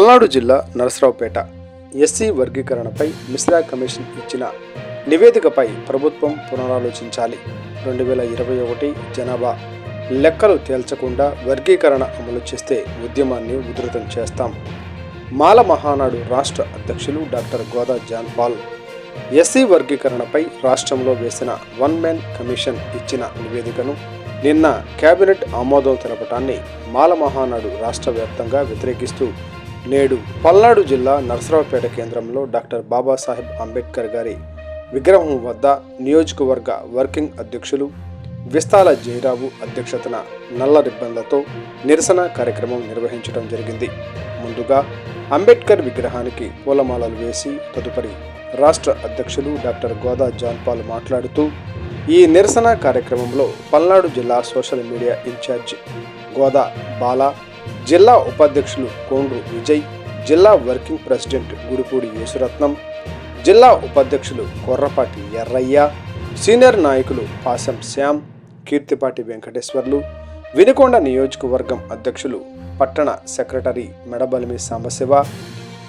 పల్నాడు జిల్లా నరసరావుపేట ఎస్సీ వర్గీకరణపై మిశ్రా కమిషన్ ఇచ్చిన నివేదికపై ప్రభుత్వం పునరాలోచించాలి. రెండు వేల ఇరవై ఒకటి జనాభా లెక్కలు తేల్చకుండా వర్గీకరణ అమలు చేస్తే ఉద్యమాన్ని ఉధృతం చేస్తాం. మాల మహానాడు రాష్ట్ర అధ్యక్షులు doctor Goda John Paul SC వర్గీకరణపై రాష్ట్రంలో వేసిన వన్ మ్యాన్ కమిషన్ ఇచ్చిన నివేదికను నిన్న కేబినెట్ ఆమోదం తెలపటాన్ని మాల మహానాడు రాష్ట్ర వ్యాప్తంగా వ్యతిరేకిస్తూ నేడు పల్నాడు జిల్లా నరసరావుపేట కేంద్రంలో డాక్టర్ బాబాసాహెబ్ అంబేద్కర్ గారి విగ్రహం వద్ద నియోజకవర్గ వర్కింగ్ అధ్యక్షులు విస్తాల జయరావు అధ్యక్షతన నల్ల రిబ్బన్లతో నిరసన కార్యక్రమం నిర్వహించడం జరిగింది. ముందుగా అంబేద్కర్ విగ్రహానికి పూలమాలలు వేసి తదుపరి రాష్ట్ర అధ్యక్షులు డాక్టర్ గోదా జాన్పాల్ మాట్లాడుతూ ఈ నిరసన కార్యక్రమంలో పల్నాడు జిల్లా social media incharge Goda Bala జిల్లా ఉపాధ్యక్షులు కోండ్రు విజయ్ జిల్లా వర్కింగ్ ప్రెసిడెంట్ గుడిపూడి యేసురత్నం జిల్లా ఉపాధ్యక్షులు కొర్రపాటి ఎర్రయ్య సీనియర్ నాయకులు పాసం శ్యామ్ కీర్తిపాటి వెంకటేశ్వర్లు వినుకొండ నియోజకవర్గం అధ్యక్షులు పట్టణ సెక్రటరీ మెడబలిమి సాంబశివ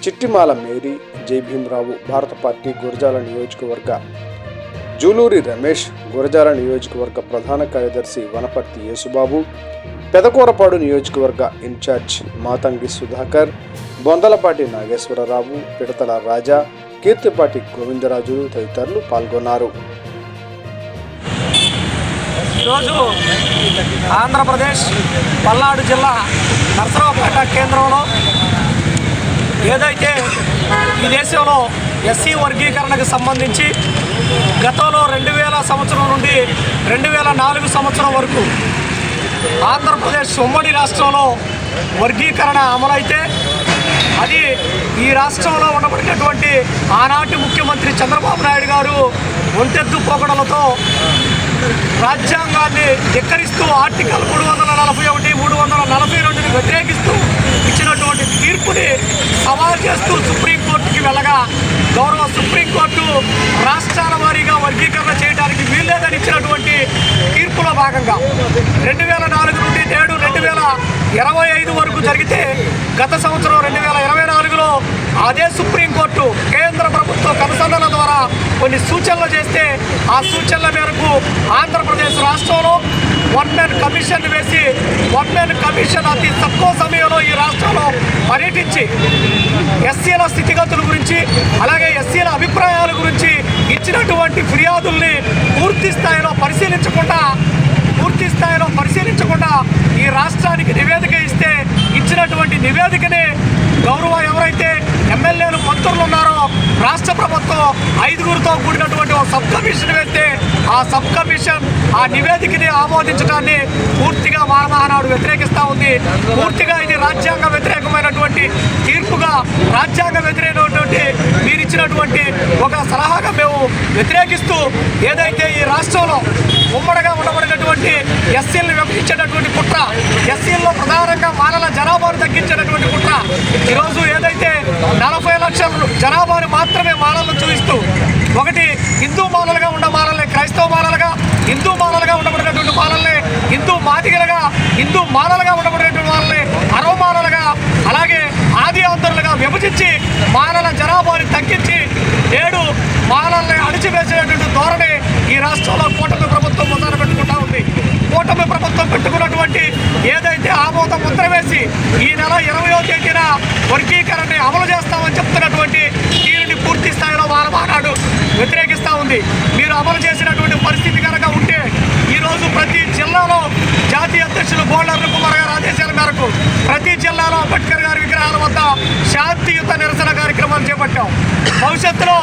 చిట్టిమాల మేరీ జైభీంరావు భారత పార్టీ గురజాల నియోజకవర్గ జూలూరి రమేష్ గురజాల నియోజకవర్గ ప్రధాన కార్యదర్శి వనపర్తి యేసుబాబు పెదకూరపాడు నియోజకవర్గ ఇన్ఛార్జ్ మాతంగి సుధాకర్ బొందలపాటి నాగేశ్వరరావు పిడతల రాజా కీర్తిపాటి గోవిందరాజు తదితరులు పాల్గొన్నారు. ఈరోజు ఆంధ్రప్రదేశ్ పల్నాడు జిల్లా నరసరావుపేట కేంద్రంలో ఏదైతే ఈ దేశంలో ఎస్సీ వర్గీకరణకు సంబంధించి గతంలో రెండు వేల సంవత్సరం నుండి రెండు వేల నాలుగు సంవత్సరం వరకు ఆంధ్రప్రదేశ్ ఉమ్మడి రాష్ట్రంలో వర్గీకరణ అమలైతే అది ఈ రాష్ట్రంలో ఉండబడినటువంటి ఆనాటి ముఖ్యమంత్రి చంద్రబాబు నాయుడు గారు ఒంటెద్దు పొగడలతో రాజ్యాంగాన్ని ధిక్కరిస్తూ ఆర్టికల్ మూడు వందల నలభై ఒకటి మూడు వందల నలభై రెండుని వ్యతిరేకిస్తూ ఇచ్చినటువంటి తీర్పుని సవాల్ చేస్తూ సుప్రీంకోర్టుకి వెళ్ళగా గౌరవ సుప్రీంకోర్టు రాష్ట్రాల వారీగా వర్గీకరణ చేయడానికి వీల్లేదని ఇచ్చినటువంటి తీర్పులో భాగంగా రెండు వేల నాలుగు నుండి నేడు రెండు వేల ఇరవై ఐదు వరకు జరిగితే గత సంవత్సరం రెండు వేల ఇరవై నాలుగులో అదే సుప్రీంకోర్టు కేంద్ర ప్రభుత్వ కమిషన్ల ద్వారా కొన్ని సూచనలు చేస్తే ఆ సూచనల మేరకు ఆంధ్రప్రదేశ్ రాష్ట్రంలో వన్ మ్యాన్ కమిషన్ వేసి వన్ మ్యాన్ కమిషన్ అతి తక్కువ సమయంలో ఈ రాష్ట్రంలో పర్యటించి ఎస్సీల స్థితిగతుల గురించి అలాగే ఎస్సీల అభిప్రాయాల గురించి ఇచ్చినటువంటి ఫిర్యాదుల్ని పూర్తి స్థాయిలో పరిశీలించకుండా పూర్తి స్థాయిలో పరిశీలించకుండా ఈ రాష్ట్రానికి నివేదిక ఇస్తే ఇచ్చినటువంటి నివేదికని గౌరవ ఎవరైతే ఎమ్మెల్యేలు మంత్రులు ఉన్నారో రాష్ట్ర ప్రభుత్వం ఐదుగురితో కూడినటువంటి ఒక సబ్ కమిషన్ వేస్తే ఆ సబ్ కమిషన్ ఆ నివేదికని ఆమోదించడాన్ని పూర్తిగా మానమహానాడు వ్యతిరేకిస్తూ ఉంది. పూర్తిగా ఇది రాజ్యాంగ వ్యతిరేకమైనటువంటి తీర్పుగా రాజ్యాంగ వ్యతిరేకమైనటువంటి మీరు ఇచ్చినటువంటి ఒక సలహాగా మేము వ్యతిరేకిస్తూ ఏదైతే ఈ రాష్ట్రంలో ఉమ్మడిగా ఉండబడినటువంటి ఎస్సీలను విభజించేటటువంటి కుట్ర ఎస్సీల్లో ప్రధానంగా మానల జనాభాను తగ్గించేటటువంటి కుట్ర ఈరోజు ఏదైతే నలభై లక్షల జనాభాను మాత్రమే మానలను చూపిస్తూ ఒకటి హిందూ మాలలుగా ఉన్న మాలల్ని క్రైస్తవ బాలలుగా హిందూ బాలలుగా ఉండబడినటువంటి బాలల్ని హిందూ మాదిగలుగా హిందూ మాలలుగా ఉండబడినటువంటి వాళ్ళని అరవ మాలలుగా అలాగే ఆది ఆంధ్రులుగా విభజించి మాలల జనాభాని తగ్గించి నేడు మాలల్ని అణిచివేసేటువంటి ధోరణి ఈ రాష్ట్రంలో కూటమి ప్రభుత్వం మొదలు పెట్టుకుంటా ఉంది. కూటమి ప్రభుత్వం పెట్టుకున్నటువంటి ఏదైతే ఆమోద ముద్ర వేసి ఈ నెల ఇరవయో తేదీన వర్గీకరణని అమలు చేస్తామని చెప్తున్నటువంటి దీనిని పూర్తి స్థాయిలో మానమానాడు వ్యతిరేకిస్తూ ఉంది. మీరు అమలు చేసినటువంటి పరిస్థితి కనుక ఉంటే ఈరోజు ప్రతి జిల్లాలో జాతీయ అధ్యక్షులు బోళ్ళ కుమార్ గారు ఆదేశాల మేరకు ప్రతి జిల్లాలో అంబేద్కర్ గారి విగ్రహాల వద్ద శాంతియుత నిరసన కార్యక్రమాలు చేపట్టాం. భవిష్యత్తులో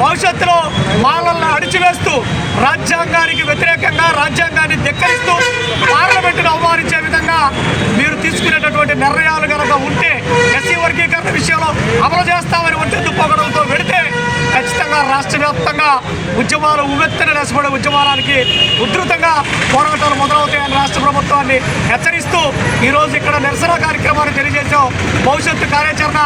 భవిష్యత్తులో మాలలను అడిచివేస్తూ రాజ్యాంగానికి వ్యతిరేకంగా రాజ్యాంగాన్ని ధిక్కరిస్తూ పార్లమెంటును అవమానించే విధంగా మీరు తీసుకునేటటువంటి నిర్ణయాలు కనుక ఉంటే ఎస్సీ వర్గీకరణ విషయంలో అమలు చేస్తామని ఒంటెద్దు పొగడంతో వెడితే ఖచ్చితంగా రాష్ట్ర వ్యాప్తంగా ఉద్యమాలు ఉవ్వెత్తున నెసబడే ఉద్యమానికి ఉధృతంగా పోరాటాలు మొదలవుతాయని రాష్ట్ర ప్రభుత్వాన్ని హెచ్చరిస్తూ ఈరోజు ఇక్కడ నిరసన కార్యక్రమం భవిష్యత్తు కార్యాచరణ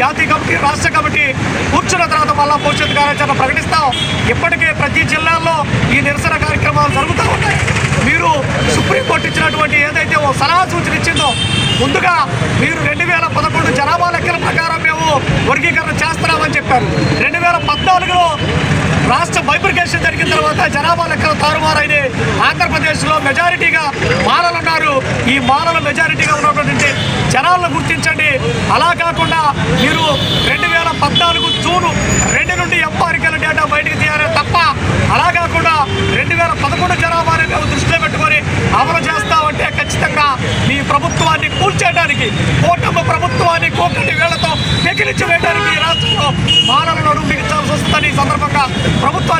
జాతీయ కమిటీ రాష్ట్ర కమిటీ కూర్చున్న తర్వాత మళ్ళా భవిష్యత్తు కార్యాచరణ ప్రకటిస్తాం. ఇప్పటికే ప్రతి జిల్లాల్లో ఈ నిరసన కార్యక్రమాలు జరుగుతూ ఉన్నాయి. మీరు సుప్రీంకోర్టు ఇచ్చినటువంటి ఏదైతే ఓ సలహా సూచన ఇచ్చిందో ముందుగా మీరు రెండు వేల పదకొండు జనాభా లెక్కల ప్రకారం వర్గీకరణ చేస్తున్నామని చెప్పారు. రెండు వేల పద్నాలుగులో రాష్ట్ర బైబ్రికేషన్ జరిగిన తర్వాత జనాభా లెక్కలు తారుమారైన. ఆంధ్రప్రదేశ్లో మెజారిటీగా మాలలు ఉన్నారు. ఈ మాలల మెజారిటీగా ఉన్నటువంటి జనాలను గుర్తించండి. అలా కాకుండా మీరు రెండు వేల పద్నాలుగు జూను రెండు నుండి ఎంపారికల డేటా బయటకు తీయాలి తప్ప అలా కాకుండా రెండు వేల పదకొండు జనాభాని మేము దృష్టిలో పెట్టుకొని అమలు చేస్తాం. ఈ ప్రభుత్వాన్ని కూల్చేయడానికి కూటమి ప్రభుత్వాన్ని కోకటి వేళ్ళతో పెకిలించి వేయడానికి రాష్ట్రంలో మానవులను బిగించాల్సి వస్తుందని సందర్భంగా ప్రభుత్వాన్ని